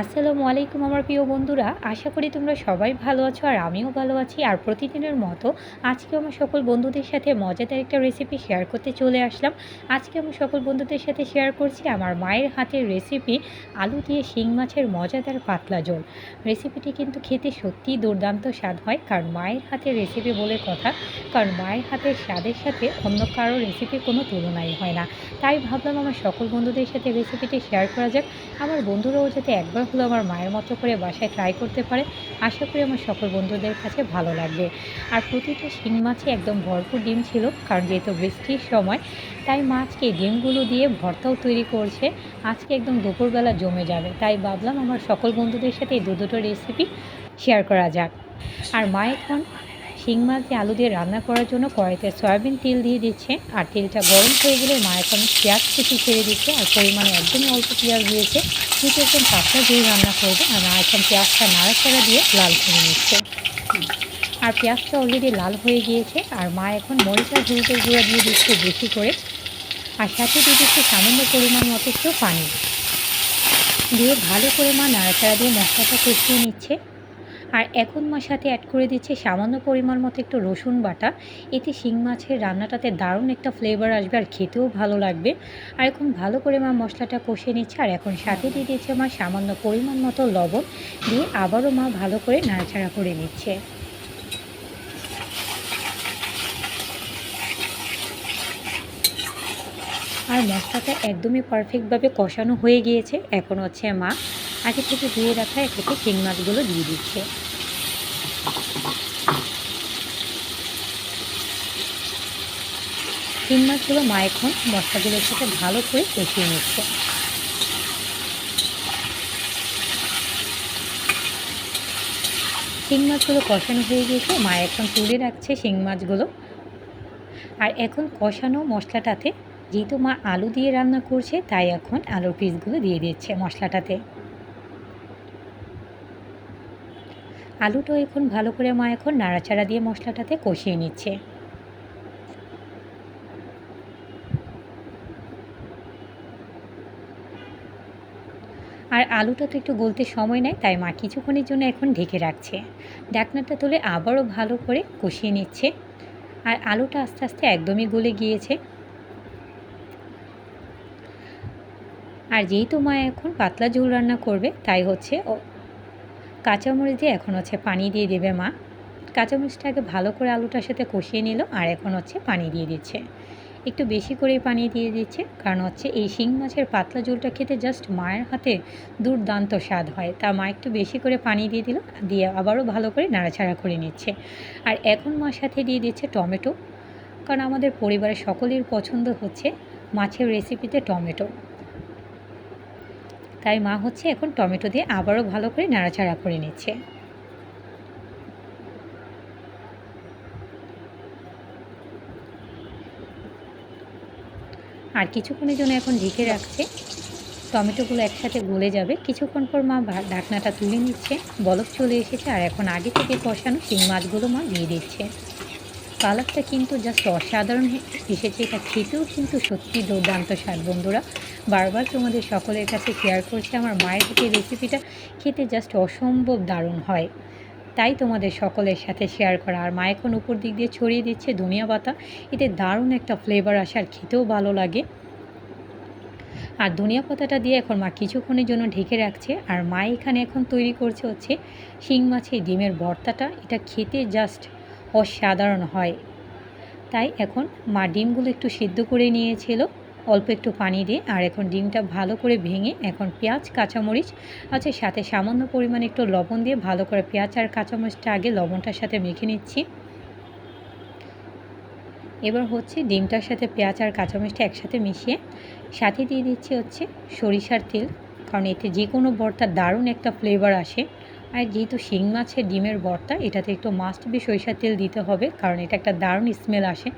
আসসালামু আলাইকুম আমার প্রিয় বন্ধুরা, আশা করি তোমরা সবাই ভালো আছো আর আমিও ভালো আছি। আর প্রতিদিনের মতো আজকে আমার সকল বন্ধুদের সাথে মজাদার একটা রেসিপি শেয়ার করতে চলে আসলাম। আজকে আমার সকল বন্ধুদের সাথে শেয়ার করছি আমার মায়ের হাতের রেসিপি আলু দিয়ে শিং মাছের মজাদার পাতলা জল রেসিপিটি কিন্তু খেতে সত্যিই দুর্দান্ত স্বাদ হয়, কারণ মায়ের হাতের রেসিপি বলে কথা, কারণ মায়ের হাতের স্বাদের সাথে অন্য কারও রেসিপির কোনো তুলনাই হয় না। তাই ভাবলাম আমার সকল বন্ধুদের সাথে রেসিপিটি শেয়ার করা যাক। আমার বন্ধুরাও যাতে একবার হলো আমার মায়ের মতো করে বাসায় ট্রাই করতে পারে, আশা করি আমার সকল বন্ধুদের কাছে ভালো লাগবে। আর প্রতিটা শিং মাছে একদম ভরপুর ডিম ছিল, কারণ যেহেতু বৃষ্টির সময়, তাই মাছকে ডিমগুলো দিয়ে ভর্তাও তৈরি করছে। আজকে একদম দুপুরবেলা জমে যাবে। তাই ভাবলাম আমার সকল বন্ধুদের সাথে এই দু দুটো রেসিপি শেয়ার করা যাক। আর মা এখন শিং মাছ দিয়ে আলু দিয়ে রান্না করার জন্য কড়াইতে সয়াবিন তেল দিয়ে দিচ্ছে। আর তেলটা গরম হয়ে গেলে মা এখন পেঁয়াজ কুচি ছেড়ে দিচ্ছে। আর পরিমাণে একদমই অল্প পেঁয়াজ দিয়েছে। যেহেতু একদম পাতলা দিয়ে রান্না করবে। আর মা এখন পেঁয়াজটা নাড়াচাড়া দিয়ে লাল করে নিচ্ছে। আর পেঁয়াজটা অলরেডি লাল হয়ে গিয়েছে। আর মা এখন মরিচ হলুদের গুঁড়া দিয়ে দিচ্ছে বেশি করে। আর সাথে দিয়ে দিচ্ছে সামান্য পরিমাণ মতো একটু পানি। দিয়ে ভালো করে মা নাড়াচাড়া দিয়ে মশলাটা কষিয়ে নিচ্ছে। আর এখন মার সাথে অ্যাড করে দিচ্ছে সামান্য পরিমাণ মতো একটু রসুন বাটা। এতে শিং মাছের রান্নাটাতে দারুণ একটা ফ্লেভার আসবে আর খেতেও ভালো লাগবে। আর এখন ভালো করে মা মশলাটা কষে নিচ্ছে আর এখন সাথে দিয়ে দিচ্ছে মা সামান্য পরিমাণ মতো লবণ। দিয়ে আবারও মা ভালো করে নাড়াচাড়া করে নিচ্ছে। আর মশলাটা একদমই পারফেক্টভাবে কষানো হয়ে গিয়েছে। এখন হচ্ছে মা আগে থেকে ধুয়ে রাখা এটাকে শিং মাছগুলো দিয়ে দিচ্ছে। শিং মাছগুলো মা এখন মশলাগুলোর সাথে ভালো করে কষিয়ে নিচ্ছে। শিং মাছগুলো কষানো হয়ে গিয়েছে, মা এখন তুলে রাখছে শিং মাছগুলো। আর এখন কষানো মশলাটাতে, যেহেতু মা আলু দিয়ে রান্না করছে, তাই এখন আলুর পিসগুলো দিয়ে দিচ্ছে মশলাটাতে। আলুটাও এখন ভালো করে মা এখন নাড়াচাড়া দিয়ে মশলাটাতে কষিয়ে নিচ্ছে। আর আলুটা তো একটু গলতে সময় নেয়, তাই মা কিছুক্ষণের জন্য এখন ঢেকে রাখছে। ডাকনাটা তুলে আবারও ভালো করে কষিয়ে নিচ্ছে। আর আলুটা আস্তে আস্তে একদমই গলে গিয়েছে। আর যেহেতু মা এখন পাতলা ঝোল রান্না করবে, তাই হচ্ছে কাঁচামরিচ দিয়ে এখন হচ্ছে পানি দিয়ে দেবে মা। কাঁচামরিচটাকে ভালো করে আলুটার সাথে কষিয়ে নিল আর এখন হচ্ছে পানি দিয়ে দিচ্ছে। একটু বেশি করেই পানি দিয়ে দিচ্ছে কারণ হচ্ছে এই শিং মাছের পাতলা ঝোলটা খেতে জাস্ট মায়ের হাতে দুর্দান্ত স্বাদ হয়। তা মা একটু বেশি করে পানি দিয়ে দিল, দিয়ে আবারও ভালো করে নাড়াচাড়া করে নিচ্ছে। আর এখন মার সাথে দিয়ে দিচ্ছে টমেটো। কারণ আমাদের পরিবারের সকলের পছন্দ হচ্ছে মাছের রেসিপিতে টমেটো। তাই মা হচ্ছে এখন টমেটো দিয়ে আবারও ভালো করে নাড়াচাড়া করে নিচ্ছে। আর কিছুক্ষণের জন্য এখন ঢেকে রাখছে। টমেটোগুলো একসাথে গলে যাবে। কিছুক্ষণ পর মা ঢাকনাটা তুলে নিচ্ছে। বলক চলে এসেছে। আর এখন আগে থেকে কষানো সেই মাছগুলো মা দিয়ে দিচ্ছে। কালারটা কিন্তু জাস্ট অসাধারণ এসেছে। এটা খেতেও কিন্তু সত্যি দুর্দান্ত স্বাদ, বন্ধুরা। বারবার তোমাদের সকলের কাছে শেয়ার করছি আমার মায়ের হাতে রেসিপিটা খেতে জাস্ট অসম্ভব দারুণ হয়। তাই তোমাদের সকলের সাথে শেয়ার করা। আর মা এখন উপর দিক দিয়ে ছড়িয়ে দিচ্ছে ধনিয়া পাতা। এতে দারুণ একটা ফ্লেভার আসে আর খেতেও ভালো লাগে। আর ধনিয়া পাতাটা দিয়ে এখন মা কিছুক্ষণের জন্য ঢেকে রাখছে। আর মা এখানে এখন তৈরি করছে হচ্ছে শিং মাছের ডিমের ভর্তাটা। এটা খেতে জাস্ট অসাধারণ হয়। তাই এখন মা ডিমগুলো একটু সিদ্ধ করে নিয়েছিল, অল্প একটু পানি দিয়ে, আর এখন ডিমটা ভালো করে ভেঙে এখন পেঁয়াজ, কাঁচামরিচ আছে সাথে সামান্য পরিমাণে একটু লবণ দিয়ে ভালো করে পেঁয়াজ আর কাঁচামরিচটা আগে লবণটার সাথে মেখে নিচ্ছি। এবার হচ্ছে ডিমটার সাথে পেঁয়াজ আর কাঁচামরিচটা একসাথে মিশিয়ে, সাথে দিয়ে দিচ্ছি হচ্ছে সরিষার তেল, কারণ এতে যে কোনো ভর্তার দারুণ একটা ফ্লেভার আসে। আর যেহেতু শিং মাছের ডিমের ভর্তা, এটাতে একটু মাস্ট বি সরিষার তেল দিতে হবে, কারণ এটা একটা দারুণ স্মেল আসে।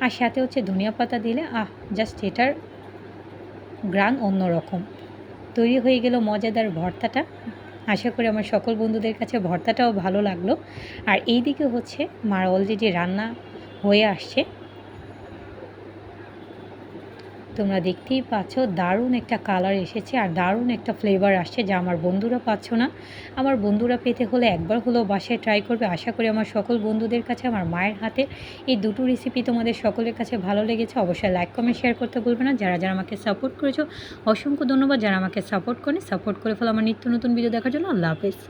আর সাথে হচ্ছে ধনিয়া পাতা দিলে, আহ জাস্ট এটার গ্রান অন্যরকম। তৈরি হয়ে গেল মজাদার ভর্তাটা। আশা করি আমার সকল বন্ধুদের কাছে ভর্তাটাও ভালো লাগল। আর এই দিকে হচ্ছে মার অলরেডি রান্না হয়ে আসছে। তোমরা দেখতেই পাচ্ছ, দারুণ একটা কালার এসেছে আর দারুণ একটা ফ্লেভার আসছে যা আমার বন্ধুরা পাচ্ছ না। আমার বন্ধুরা পেতে হলে একবার হলেও বাসায় ট্রাই করবে। আশা করি আমার সকল বন্ধুদের কাছে, আমার মায়ের হাতে এই দুটো রেসিপি তোমাদের সকলের কাছে ভালো লেগেছে। অবশ্যই লাইক কমেন্ট শেয়ার করতে ভুলবে না। যারা যারা আমাকে সাপোর্ট করেছ, অসংখ্য ধন্যবাদ। যারা আমাকে সাপোর্ট করে সাপোর্ট করে ফেলো আমার নিত্য নতুন ভিডিও দেখার জন্য। আল্লাহ হাফেজ।